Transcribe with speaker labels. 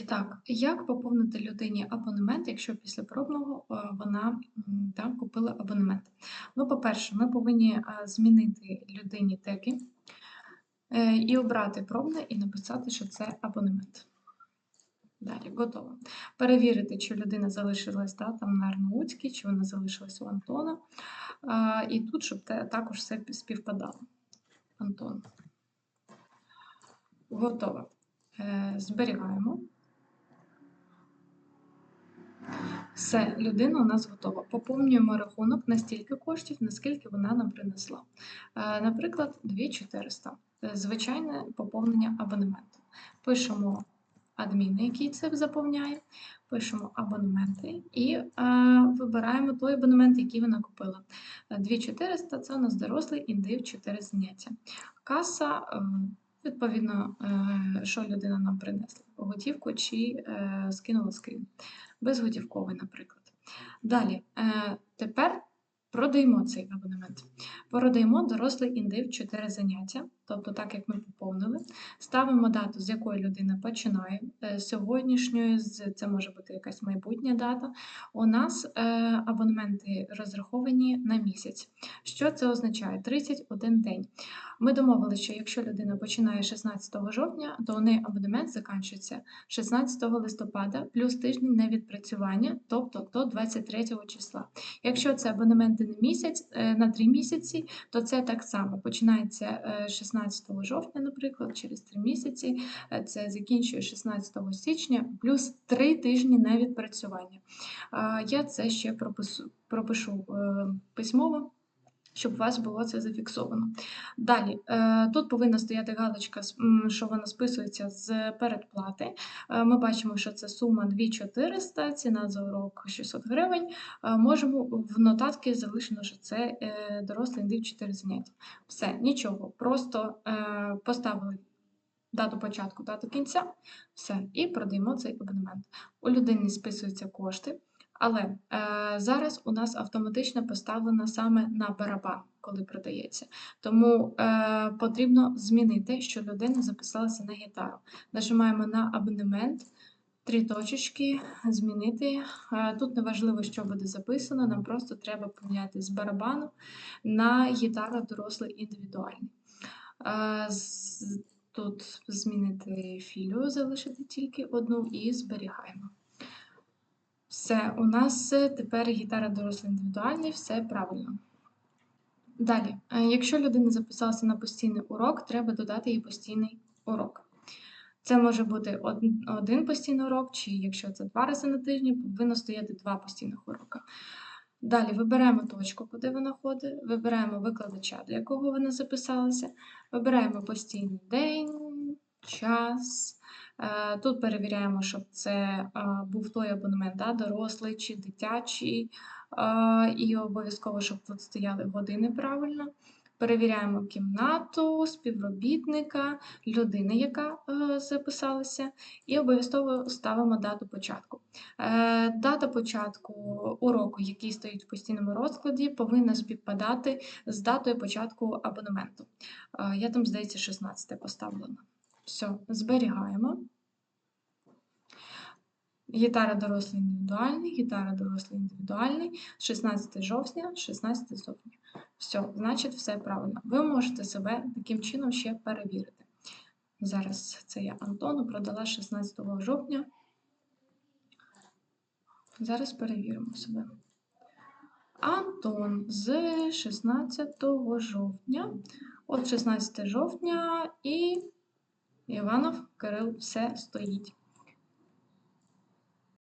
Speaker 1: І так, як поповнити людині абонемент, якщо після пробного е, вона м, так, купила абонемент? Ну, по-перше, ми повинні е, змінити людині теги е, і обрати пробне і написати, що це абонемент. Далі, готово. Перевірити, чи людина залишилась да, там на Арнаутській, чи вона залишилась у Антона. І тут, щоб також все співпадало. Антон. Готово. Зберігаємо. Все, людина у нас готова. Поповнюємо рахунок на стільки коштів, наскільки вона нам принесла. Е, Наприклад, 2400. Е, Звичайне поповнення абонементу. Пишемо адміни, який це заповняє, пишемо абонементи і е, вибираємо той абонемент, який вона купила. Е, 2400 це у нас дорослий індив 4 заняття. Каса, е, відповідно, е, що людина нам принесла, готівку чи е, скинула скрін безготівковий, наприклад. Далі, е, тепер продаємо цей абонемент. Продаємо дорослий індив 4 заняття, тобто так як ми поповнили. Ставимо дату, з якої людина починає. Е, з Сьогоднішньої, це може бути якась майбутня дата. У нас е, абонементи розраховані на місяць. Що це означає? 31 день. Ми домовилися, що якщо людина починає 16 жовтня, то у неї абонемент закінчується 16 листопада плюс тиждень невідпрацювання, тобто до 23 числа. Якщо це абонементи на місяць, е, на 3 місяці, то це так само починається е, 16 жовтня, наприклад, через 3 місяці, е, це закінчує 16 січня, плюс 3 тижні на відпрацювання. Я це ще пропишу е, письмово. Щоб у вас було це зафіксовано. Далі, е, тут повинна стояти галочка, що вона списується з передплати. Е, Ми бачимо, що це сума 2400, ціна за урок 600 гривень. Е, Можемо в нотатки залишено, що це дорослий індив 4 заняття. Все, нічого. Просто поставили дату початку, дату кінця, все, і продаємо цей абонемент. У людини списуються кошти. Але е, зараз у нас автоматично поставлено саме на барабан, коли продається. Тому е, потрібно змінити, що людина записалася на гітару. Нажимаємо на абонемент, три точечки, змінити. Е, тут не важливо, що буде записано, нам просто треба поміняти з барабану на гітару дорослий індивідуальний. Е, тут змінити філію, залишити тільки одну і зберігаємо. Все, у нас е, тепер гітара дорослий індивідуальний, все правильно. Далі, е, якщо людина записалася на постійний урок, треба додати їй постійний урок. Це може бути один постійний урок, чи якщо це два рази на тиждень, повинно стояти два постійних урока. Далі вибираємо точку, куди вона ходить, вибираємо викладача, до якого вона записалася, вибираємо постійний день, час. Е, Тут перевіряємо, щоб це е, був той абонемент, да, дорослий чи дитячий, е, і обов'язково, щоб тут стояли години правильно. Перевіряємо кімнату, співробітника, людини, яка записалася, і обов'язково ставимо дату початку. Дата початку уроку, який стоїть в постійному розкладі, повинна співпадати з датою початку абонементу. Я там, здається, 16 поставлена. Все, зберігаємо. Гітара дорослий індивідуальний, гітара дорослий індивідуальний, 16 жовтня, 16 жовтня. Все, значить, все правильно. Ви можете себе таким чином ще перевірити. Зараз це я Антону продала 16 жовтня. Зараз перевіримо себе. Антон з 16 жовтня. От 16 жовтня і Іванов Кирил все стоїть.